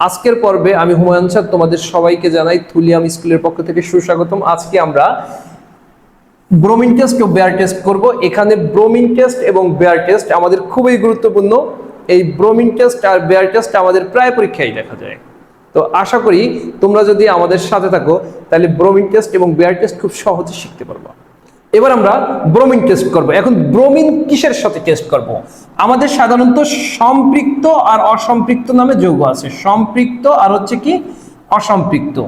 আজকের পর্বে আমি হুমায়ুন স্যার তোমাদের সবাইকে জানাই থুলিয়াম স্কুলের পক্ষ থেকে সুস্বাগতম। আজকে আমরা ব্রোমিন টেস্ট ও বেয়ার টেস্ট করব। এখানে ব্রোমিন টেস্ট এবং বেয়ার টেস্ট আমাদের খুবই গুরুত্বপূর্ণ। এই ব্রোমিন টেস্ট আর বেয়ার টেস্ট আমাদের প্রায় পরীক্ষায় দেখা যায়। তো আশা করি তোমরা যদি আমাদের সাথে থাকো, তাহলে ব্রোমিন টেস্ট এবং বেয়ার টেস্ট খুব সহজে শিখতে পারবা। এবার আমরা ব্রোমিন টেস্ট করব। এখন ব্রোমিন কিসের সাথে টেস্ট করব? আমাদের সাধারণত সম্পৃক্ত আর অসম্পৃক্ত নামে যৌগ আছে। সম্পৃক্ত আর হচ্ছে কি? অসম্পৃক্ত।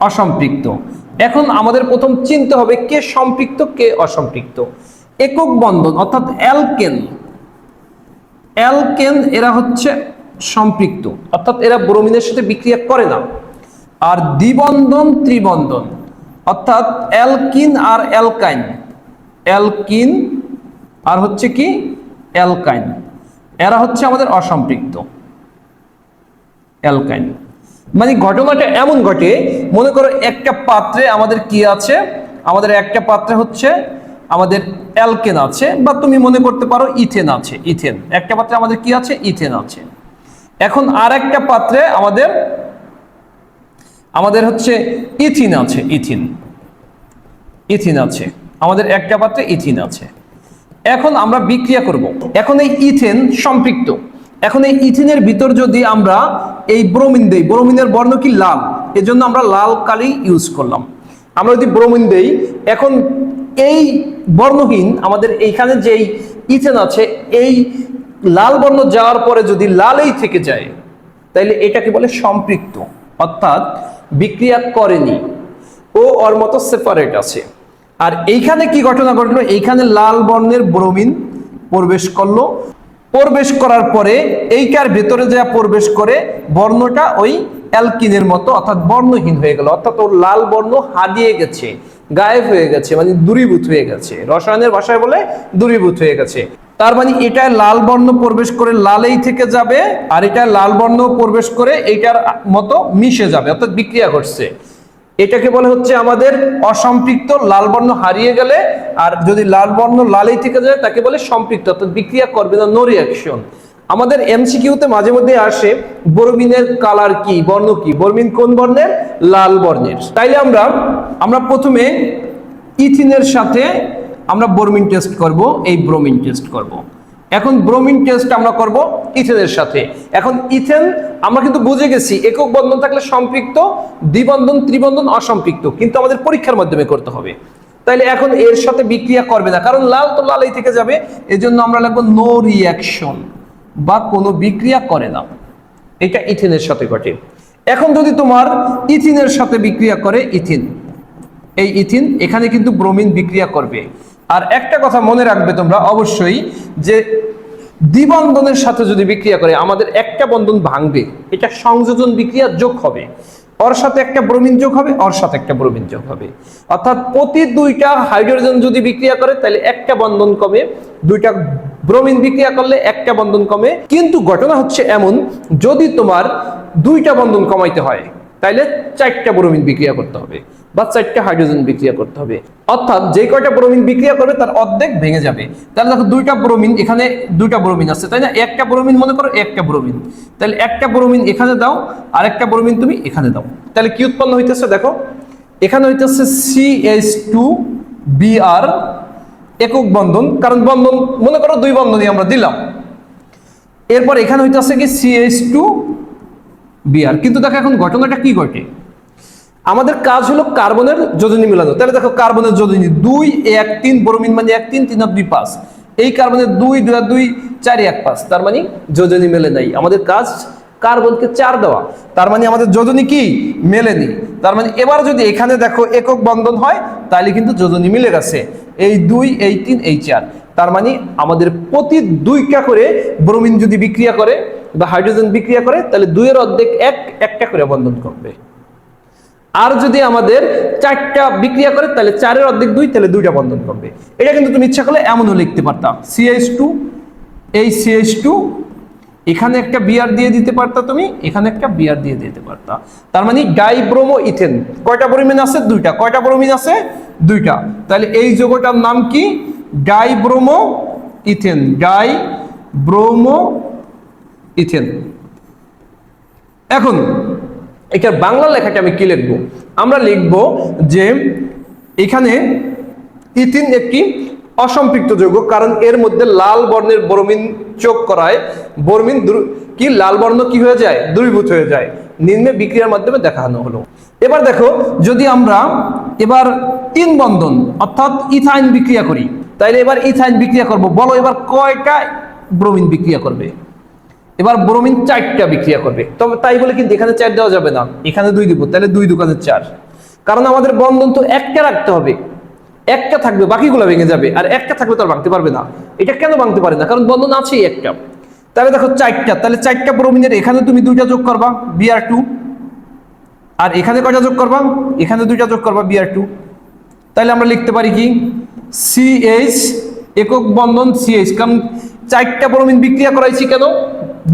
অসম্পৃক্ত। এখন আমাদের প্রথম চিনতে হবে কে সম্পৃক্ত, কে অসম্পৃক্ত। একক বন্ধন, অর্থাৎ অ্যালকেন। অ্যালকেন এরা হচ্ছে সম্পৃক্ত, অর্থাৎ এরা ব্রোমিনের সাথে বিক্রিয়া করে না। আর দ্বিবন্ধন, ত্রিবন্ধন। অর্থাৎ অ্যালকিন আর অ্যালকাইন। অ্যালকিন আর হচ্ছে কি? অ্যালকাইন। এরা হচ্ছে আমাদের অসম্পৃক্ত। অ্যালকাইন। মানে ঘটনাটা এমন ঘটে, মনে করো একটা পাত্রে আমাদের কি আছে? আমাদের একটা পাত্রে হচ্ছে আমাদের অ্যালকেন আছে, বা তুমি মনে করতে পারো ইথেন আছে, ইথেন। একটা পাত্রে আমাদের কি আছে? ইথেন আছে। এখন আর একটা পাত্রে আমাদের আমাদের হচ্ছে ইথিন আছে, ইথিন। ইথিন আছে। আমাদের একটা পাত্রে ইথিন আছে। এখন আমরা বিক্রিয়া করব। এখন এই ইথেন সম্পৃক্ত। এখন এই ইথিনের ভিতর যদি আমরা এই ব্রোমিন দেই, ব্রোমিনের বর্ণ কি লাল? এজন্য আমরা লাল কালি ইউজ করলাম। আমরা যদি ব্রোমিন দেই, এখন এই বর্ণহীন, আমাদের এইখানে যেই ইথেন আছে, এই লাল বর্ণ যাওয়ার পরে যদি লালেই থেকে যায়, তাইলে এটাকে বলে সম্পৃক্ত। অর্থাৎ বিক্রিয়া করেনি। ও ওর মতো সেপারেট আছে। আর এইখানে কি ঘটনা ঘটলো? এইখানে লাল বর্ণের ব্রোমিন প্রবেশ করল। প্রবেশ করার পরে এইটার ভেতরে যা প্রবেশ করে, বর্ণটা ওই অ্যালকিনের মতো, অর্থাৎ বর্ণহীন হয়ে গেল। অর্থাৎ ওর লাল বর্ণ হারিয়ে গেছে, গায়েব হয়ে গেছে মানে দূরীভূত হয়ে গেছে। রসায়নের ভাষায় বলে দূরীভূত হয়ে গেছে। তার মানে এটা লাল বর্ণ প্রবেশ করে লালেই থেকে যাবে, আর এটা লাল বর্ণ প্রবেশ করে এইটার মতো মিশে যাবে, অর্থাৎ বিক্রিয়া ঘটছে। এটাকে বলে হচ্ছে আমাদের অসম্পৃক্ত, লাল বর্ণ হারিয়ে গেলে, আর যদি লাল বর্ণ লালেই থেকে যায়, তাকে বলে সম্পৃক্ত, অর্থাৎ বিক্রিয়া করবে না নো রিয়াকশন আমাদের এমসিকিউতে মাঝে মধ্যে আসে, বরমিনের কালার কি, বর্ণ কি? বরমিন কোন বর্ণের? লাল বর্ণের। তাইলে আমরা আমরা প্রথমে ইথিনের সাথে আমরা ব্রোমিন টেস্ট করব, এই ব্রোমিন টেস্ট করব। এখন ব্রোমিন টেস্ট আমরা করব ইথেনের সাথে। এখন ইথেন আমরা কিন্তু বুঝে গেছি, একক বন্ধন থাকলে সম্পৃক্ত, দ্বিবন্ধন, ত্রিবন্ধন অসম্পৃক্ত, কিন্তু আমাদের পরীক্ষার মাধ্যমে করতে হবে। তাইলে এখন এর সাথে বিক্রিয়া করবে না, কারণ লাল তো লালই থেকে যাবে, এজন্য আমরা লাগবো নো রিয়াকশন বা কোনো বিক্রিয়া করে না। এটা ইথিনের সাথে ঘটে। এখন যদি তোমার ইথিনের সাথে বিক্রিয়া করে ইথিন, এই ইথিন, এখানে কিন্তু ব্রোমিন বিক্রিয়া করবে। আর একটা কথা মনে রাখবে তোমরা অবশ্যই যে দ্বিবন্ধনের সাথে যদি বিক্রিয়া করে, আমাদের একটা বন্ধন ভাঙবে, এটা সংযোজন বিক্রিয়া যোগ হবে। ওর সাথে একটা ব্রোমিন যোগ হবে, ওর সাথে একটা ব্রোমিন যোগ হবে। অর্থাৎ প্রতি দুইটা হাইড্রোজেন যদি বিক্রিয়া করে, তাহলে একটা বন্ধন কমে, দুইটা ব্রোমিন বিক্রিয়া করলে একটা বন্ধন কমে। কিন্তু ঘটনা হচ্ছে এমন, যদি তোমার দুইটা বন্ধন কমাইতে হয় তাইলে চারটা ব্রোমিন বিক্রিয়া করতে হবে। বা চারটা হাইড্রোজেন বিক্রিয়া করতে হবে। অর্থাৎ যে কয়টা ব্রোমিন বিক্রিয়া করবে তার অর্ধেক ভেঙে যাবে। তাহলে দেখো দুইটা ব্রোমিন এখানে দুইটা ব্রোমিন আছে, তাই না? একটা ব্রোমিন মনে করো, একটা ব্রোমিন তাহলে একটা ব্রোমিন এখানে দাও আর একটা ব্রোমিন তুমি এখানে দাও। তাহলে কি উৎপন্ন হইতেছে দেখো? এখানে হইতেছে C H two B R একক বন্ধন। কারণ বন্ধন, মনে করো দুই বন্ধনই আমরা দিলাম। এরপর এখানে হইতেছে কি সি এইচ টু বিআর কিন্তু দেখো এখন ঘটনাটা কি ঘটে? আমাদের কাজ হলো কার্বনের যোজনী মিলানো। তাহলে দেখো কার্বনের যোজনী দুই, এক, তিন, ব্রোমিন মানে এক, তিন তিন, আর দুই, পাঁচ। এই কার্বনের দুই দুই, আর দুই, চার, এক, পাঁচ। তার মানে যোজনী মেলে নাই। আমাদের কাজ কার্বনকে চার দেওয়া। তার মানে আমাদের যোজনী কি? মেলেনি তার মানে এবার যদি এখানে দেখো একক বন্ধন হয় তাহলে কিন্তু যোজনী মিলে গেছে। এই দুই, এই তিন, এই চার। তার মানে আমাদের প্রতি দুইটা করে ব্রোমিন যদি বিক্রিয়া করে বা হাইড্রোজেন বিক্রিয়া করে, তাহলে দুইয়ের অর্ধেক এক, একটা করে বন্ধন করবে আর যদি আমাদের চারটা বিক্রিয়া করে, তাহলে চারের অর্ধেক দুই, তাহলে দুইটা বন্ধন করবে। এটা কিন্তু তুমি ইচ্ছা করলে এমনও লিখতে পারতাম সিএইচ টু এই সিএইচ টু এখানে একটা বিয়ার দিয়ে দিতে পারতা তুমি, এখানে একটা বিয়ার দিয়ে দিতে পারতা। তার মানে ডাইব্রোমো ইথেন কয়টা ব্রোমিন আছে? দুইটা। কয়টা ব্রোমিন আছে? দুইটা। তাহলে এই যৌগটার নাম কি? Dibromo ethane die bromo ethane এখন এটার বাংলা লেখাটা আমি কি লিখব? আমরা লিখব যে এখানে ইথিন একটি অসম্পৃক্ত যৌগ, কারণ এর মধ্যে লাল বর্ণের বরমিন চোখ করায় বরমিন কি লাল বর্ণ কি হয়ে যায়? দ্রবীভূত হয়ে যায়। নিম্নে বিক্রিয়ার মাধ্যমে দেখানো হলো। এবার দেখো, যদি আমরা এবার তিন বন্ধন, অর্থাৎ ইথাইন বিক্রিয়া করি, তাইলে এবার ইথাইন বিক্রিয়া করব। বলো এবার কয়টা ব্রোমিন বিক্রিয়া করবে? এবার ব্রোমিন চারটা বিক্রিয়া করবে। তবে তাই বলে কিন্তু এখানে চার দেওয়া যাবে না। এখানে দুই দিব, তাহলে দুই দোকানে চার। কারণ আমাদের বন্ধন তো একটা রাখতে হবে। একটা থাকবে, বাকিগুলো ভেঙে যাবে। আর একটা থাকবে তো আর ভাঙতে পারবে না। এটা কেন ভাঙতে পারে না? কারণ বন্ধন আছেই একটা। তাহলে দেখো চারটা, তাহলে চারটা ব্রোমিনের এখানে তুমি দুইটা যোগ করবা বিআর টু আর এখানে কয়টা যোগ করবা? এখানে দুইটা যোগ করবা বিআর টু তাহলে আমরা লিখতে পারি কি? সিএইচ একক বন্ধন সিএইচ কারণ চারটা ব্রোমিন বিক্রিয়া করাইছি কেন?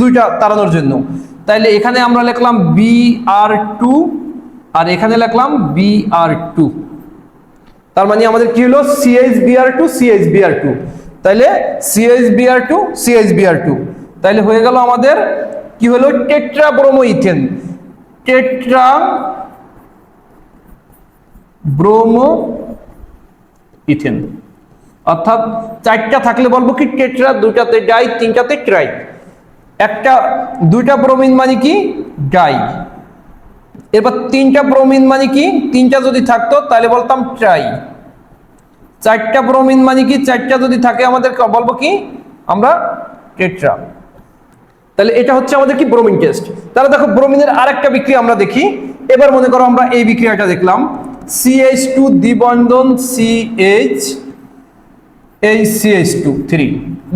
দুইটা তাড়ানোর জন্য। তাইলে এখানে আমরা লিখলাম বি আর টু আর এখানে লিখলাম বি আর টু তার মানে আমাদের কি হলো? CH BR two CH BR two তাইলে CH BR two CH BR two তাইলে হয়ে গেল আমাদের কি হলো? Tetra bromo ethane tetra bromo ethane অর্থাৎ চারটা থাকলে বলব কি? টেট্রা দুটাতে ডাই, তিনটাতে ট্রাই। একটা, দুইটা ব্রোমিন মানে কি? ডাই এবার তিনটা ব্রোমিন মানে কি? তিনটা যদি থাকতো, তাহলে বলতাম ট্রাই চারটা ব্রোমিন মানে কি? চারটা যদি থাকে আমাদের বলব কি? আমরা টেট্রা তাহলে এটা হচ্ছে আমাদের কি ব্রোমিন টেস্ট তাহলে দেখো ব্রোমিনের আরেকটা বিক্রিয়া আমরা দেখি। এবার মনে করো আমরা এই বিক্রিয়াটা দেখলাম। সিএইচ টু দ্বিবন্ধন সিএইচ এই সিএইচ টু থ্রি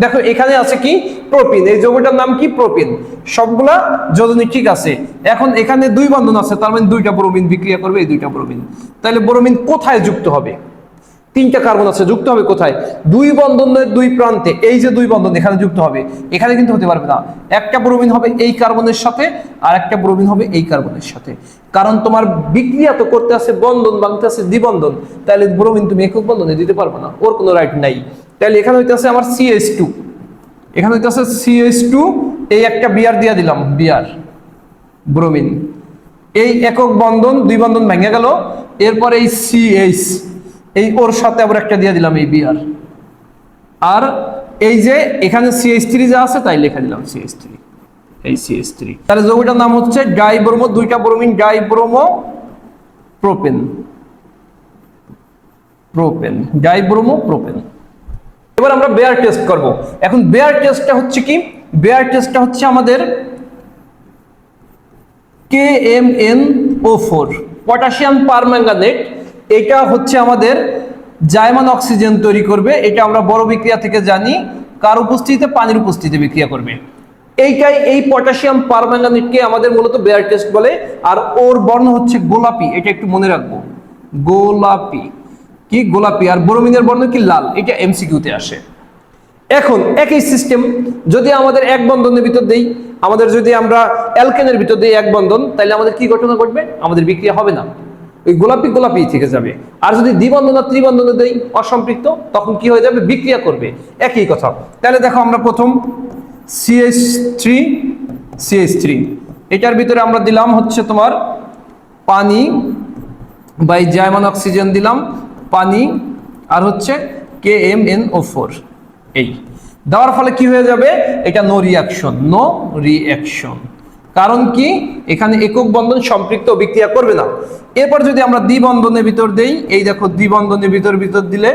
দেখো, এখানে আছে কি? প্রোপিন। এই যৌগটার নাম কি? প্রোপিন। সবগুলা যোজনী ঠিক আছে। এখন এখানে দুই বন্ধন আছে, তার মানে দুইটা ব্রোমিন বিক্রিয়া করবে, এই দুইটা ব্রোমিন। তাহলে ব্রোমিন কোথায় যুক্ত হবে? তিনটা কার্বন আছে, যুক্ত হবে কোথায়? দুই বন্ধনের দুই প্রান্তে, এই যে দুই বন্ধন এখানে যুক্ত হবে, এখানে কিন্তু হতে পারবে না। একটা ব্রোমিন হবে এই কার্বনের সাথে, আর একটা ব্রোমিন হবে এই কার্বনের সাথে। কারণ তোমার বিক্রিয়া তো করতে আছে বন্ধন ভাঙতে আছে দ্বিবন্ধন। তাহলে ব্রোমিন তুমি একক বন্ধনে দিতে পারবে না, ওর কোনো রাইট নাই। তাহলে এখানে হইতে আছে আমার সিএস টু এখানে হইতে আছে সিএস টু এই একটা বিয়ার দিয়া দিলাম বিয়ার ব্রোমিন এই একক বন্ধন, দুই বন্ধন ভেঙে গেল, এরপর এই সিএইচ এই ওর সাথে আবার একটা দিয়ে দিলাম এই বিআর আর এই যে এখানে সিএইচ থ্রি যা আছে, তাই লেখা দিলাম C H three C H CH থ্রি তাহলে যৌগটার নাম হচ্ছে ডাইব্রোমো, দুইটা bromine dibromo propane propane dibromo propane এবার আমরা বেয়ার টেস্ট করব। এখন বেয়ার টেস্টটা হচ্ছে কি? বেয়ার টেস্টটা হচ্ছে আমাদের K M N O four potassium permanganate এটা হচ্ছে আমাদের জায়মান অক্সিজেন তৈরি করবে। এটা আমরা বড় বিক্রিয়া থেকে জানি। কার উপস্থিতিতে? পানির উপস্থিতিতে বিক্রিয়া করবে। এইটাই এই পটাশিয়াম পারম্যাঙ্গানেটকে আমাদের মূলত বেয়ার টেস্ট বলে। আর ওর বর্ণ হচ্ছে গোলাপি। এটা একটু মনে রাখব। গোলাপি। কি গোলাপি আর ব্রোমিনের বর্ণ কি লাল? এটা এমসিকিউতে আসে। এখন একই সিস্টেম যদি আমাদের এক বন্ধনের ভিতর দেই, আমাদের যদি আমরা অ্যালকেনের ভিতর দেই এক বন্ধন তাহলে আমাদের কি ঘটনা ঘটবে? আমাদের বিক্রিয়া হবে না। ওই গোলাপি গোলাপি থেকে যাবে। আর যদি দ্বিবন্ধন আর ত্রিবন্ধনে দেই অসম্পৃক্ত, তখন কি হয়ে যাবে? বিক্রিয়া করবে। একই কথা। তাহলে দেখো আমরা প্রথম সিএস থ্রি সিএস থ্রি এটার ভিতরে আমরা দিলাম হচ্ছে তোমার পানি বাই জায়মান অক্সিজেন দিলাম। পানি আর হচ্ছে K M N O four এই। দেওয়ার ফলে কি হয়ে যাবে? এটা নো রিয়াকশন নো রিয়াকশন কারণ কি? এখানে একক বন্ধন সম্পৃক্ত বিক্রিয়া করবে না। এরপর যদি আমরা দ্বিবন্ধনের ভিতর দেই এই দেখো দ্বিবন্ধনের ভিতর ভিতর দিলে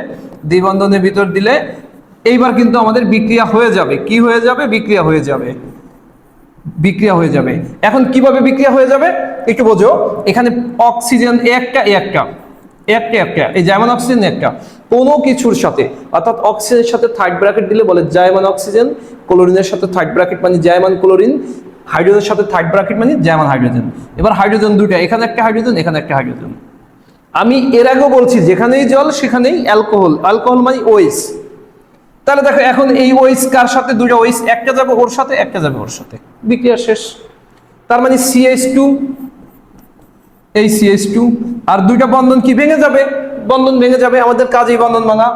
দ্বিবন্ধনের ভিতর দিলে এইবার কিন্তু আমাদের বিক্রিয়া হয়ে যাবে। কি হয়ে যাবে? বিক্রিয়া হয়ে যাবে। বিক্রিয়া হয়ে যাবে। এখন কীভাবে বিক্রিয়া হয়ে যাবে? একটু বোঝো। এখানে অক্সিজেন একটা একটা। একটা একটা, এই জায়মান অক্সিজেন একটা। কোনো কিছুর সাথে, অর্থাৎ অক্সিজেনের সাথে থার্ড ব্র্যাকেট দিলে বলে জায়মান অক্সিজেন ক্লোরিনের সাথে থার্ড ব্র্যাকেট মানে জায়মান ক্লোরিন হাইড্রোজেনের সাথে থার্ড ব্র্যাকেট মানে জায়মান হাইড্রোজেন এবার হাইড্রোজেন দুইটা, এখানে একটা হাইড্রোজেন এখানে একটা হাইড্রোজেন আমি এর আগেও বলছি, যেখানেই জল, সেখানেই অ্যালকোহল অ্যালকোহল মানে ওয়েস তাহলে দেখো, এখন এই ওয়েস কার সাথে? দুটো ওয়েস একটা যাবে ওর সাথে, একটা যাবে ওর সাথে। বিক্রিয়া শেষ। তার মানে সিএস টু এই সিএস টু আর দুইটা বন্ধন কি ভেঙে যাবে? বন্ধন ভেঙে যাবে, আমাদের কাজেই বন্ধন ভাঙা।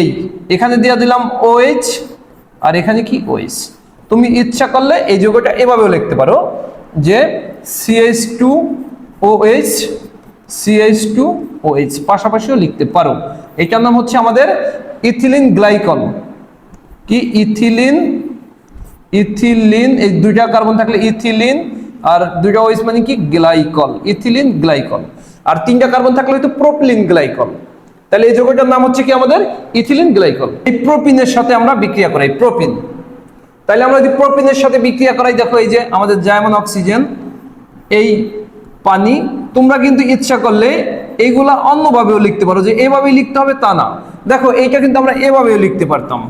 এই, এখানে দিয়ে দিলাম ওএইচ আর এখানে কি ওএইচ তুমি ইচ্ছা করলে এই যোগটা এভাবেও লিখতে পারো, যে CH two OH CH two OH পাশাপাশিও লিখতে পারো। এটার নাম হচ্ছে আমাদের ইথিলিন গ্লাইকল কি? ইথিলিন ইথিলিন, এই দুইটা কার্বন থাকলে ইথিলিন আর দুইটা ওএইচ মানে কি? গ্লাইকল ইথিলিন গ্লাইকল আর তিনটা কার্বন থাকলে হয়তো প্রোপিলিন গ্লাইকল তাহলে এই যৌগটার নাম হচ্ছে কি আমাদের? ইথিলিন গ্লাইকল এই প্রোপিনের সাথে আমরা বিক্রিয়া করাই প্রোপিন তাহলে আমরা যদি প্রোপিনের সাথে বিক্রিয়া করাই, দেখো এই যে আমাদের জায়মন অক্সিজেন, এই পানি, তোমরা কিন্তু ইচ্ছা করলে এইগুলা অন্যভাবেও লিখতে পারো যে এভাবেই লিখতে হবে তা না। দেখো, এইটা কিন্তু আমরা এভাবেও লিখতে পারতাম।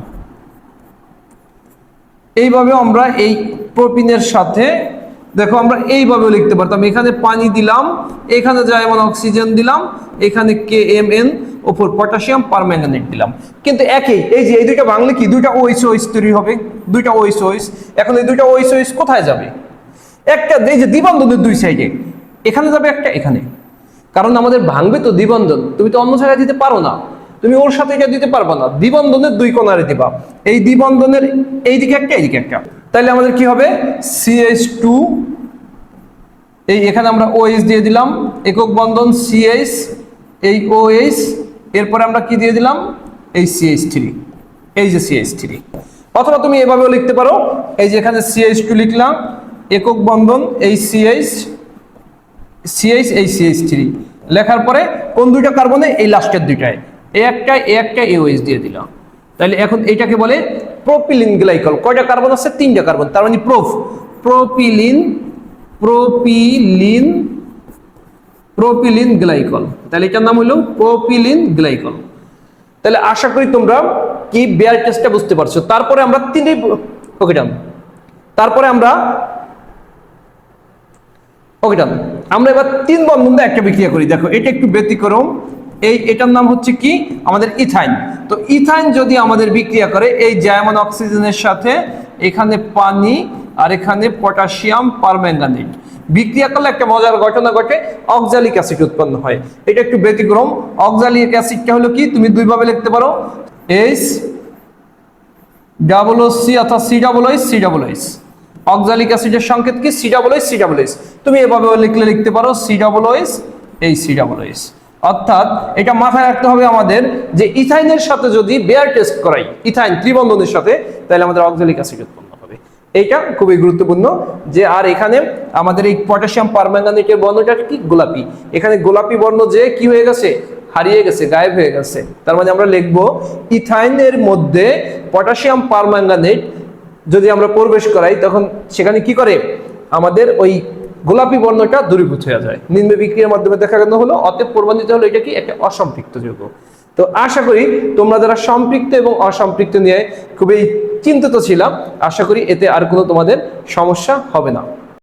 এইভাবে আমরা এই প্রোপিনের সাথে দেখো, আমরা এইভাবেও লিখতে পারতাম। এখানে পানি দিলাম, এখানে যেমন অক্সিজেন দিলাম, এখানে কে এম এন ওপর পটাশিয়াম, পারম্যাঙ্গানেট দিলাম। কিন্তু একই, এই যে এই দুইটা বাংলা কি? দুইটা ওইস ওইস তৈরি হবে, দুইটা ওইস ওইস এখন এই দুইটা ওইস ওইস কোথায় যাবে? একটা, এই যে দ্বিবন্ধনের দুই সাইডে। এখানে যাবে একটা, এখানে। কারণ আমাদের ভাঙবে তো দ্বিবন্ধন, তুমি তো অন্য জায়গায় দিতে পারো না। তুমি ওর সাথে এটা দিতে পারবে না। দ্বিবন্ধনের দুই কোণারে দিবা। এই দ্বিবন্ধনের এইদিকে একটা এইদিকে একটা। তাহলে আমাদের কি হবে? সিএইচ টু এই এখানে আমরা ওএইচ দিয়ে দিলাম, একক বন্ধন সিএইচ এই ওএইচ এরপরে আমরা কি দিয়ে দিলাম? এই সিএইচ থ্রি এই যে সিএইচ থ্রি অথবা তুমি এভাবেও লিখতে পারো, এই যে এখানে সিএইচ টু লিখলাম, একক বন্ধন, এই সিএইচ সিএইচ এই সিএইচ থ্রি লেখার পরে কোন দুইটা কার্বনে? এই লাস্টের দুইটায়। এ একটা এ একটা এওএইচ দিয়ে দিলাম। তাহলে এখন এটাকে বলে প্রোপিলিন গ্লাইকল কয়টা কার্বন আছে? তিনটা কার্বন তার মানে প্রোফ প্রোপিলিন প্রোপিলিন প্রোপিলিন গ্লাইকল তাহলে এটার নাম হলো প্রোপিলিন গ্লাইকল তাহলে আশা করি তোমরা কি বেয়ার টেস্টটা বুঝতে পারছ? তারপরে আমরা তিনটে ওকে ডান তারপরে আমরা ওকে ডান আমরা এবার তিন বন্ধন একটা বিক্রিয়া করি। দেখো, এটা একটু ব্যতিক্রম। এই এটার নাম হচ্ছে কি? আমাদের ইথাইন। তো ইথাইন যদি আমাদের বিক্রিয়া করে, এই জায়মন অক্সিজেনের সাথে এখানে পানি আর এখানে পটাশিয়াম পারম্যাঙ্গানেট বিক্রিয়া করলে একটা মজার ঘটনা ঘটে অক্সালিক অ্যাসিড উৎপন্ন হয়। এটা একটু ব্যতিক্রম। অক্সালিক অ্যাসিডটা হলো কি? তুমি দুইভাবে লিখতে পারো। এইচ ডাবল সি অর্থাৎ সি ডাবল ওইস সি ডাবল ওইস অক্সালিক অ্যাসিডের সংকেত কি? সি ডাবল ওইস সি ডাবল ওইস তুমি এভাবে লিখলে লিখতে পারো সি ডাবল ওইস এই সি ডাবল ওইস অর্থাৎ এটা মাথায় রাখতে হবে আমাদের যে ইথাইনের সাথে যদি বেয়ার টেস্ট করাই, ইথাইন ত্রিবন্ধনের সাথে, তাহলে আমাদের অক্সালিক অ্যাসিড উৎপন্ন হবে। এইটা খুবই গুরুত্বপূর্ণ যে আর এখানে আমাদের এই পটাশিয়াম পারম্যাঙ্গানেটের বর্ণটা কি? গোলাপি। এখানে গোলাপি বর্ণ যে কি হয়ে গেছে? হারিয়ে গেছে, গায়েব হয়ে গেছে। তার মানে আমরা লিখব ইথাইনের মধ্যে পটাশিয়াম পারম্যাঙ্গানেট যদি আমরা প্রবেশ করাই, তখন সেখানে কি করে? আমাদের ওই গোলাপি বর্ণটা দূরীভূত হয়ে যায়। নিম্ন বিক্রিয়ার মাধ্যমে দেখা গেল হলো, অতএব প্রমাণিত হলো এটা কি? একটা অসম্পৃক্ত যৌগ। তো আশা করি তোমরা যারা সম্পৃক্ত এবং অসম্পৃক্ত নিয়ে খুবই চিন্তিত ছিলাম, আশা করি এতে আর কোনো তোমাদের সমস্যা হবে না।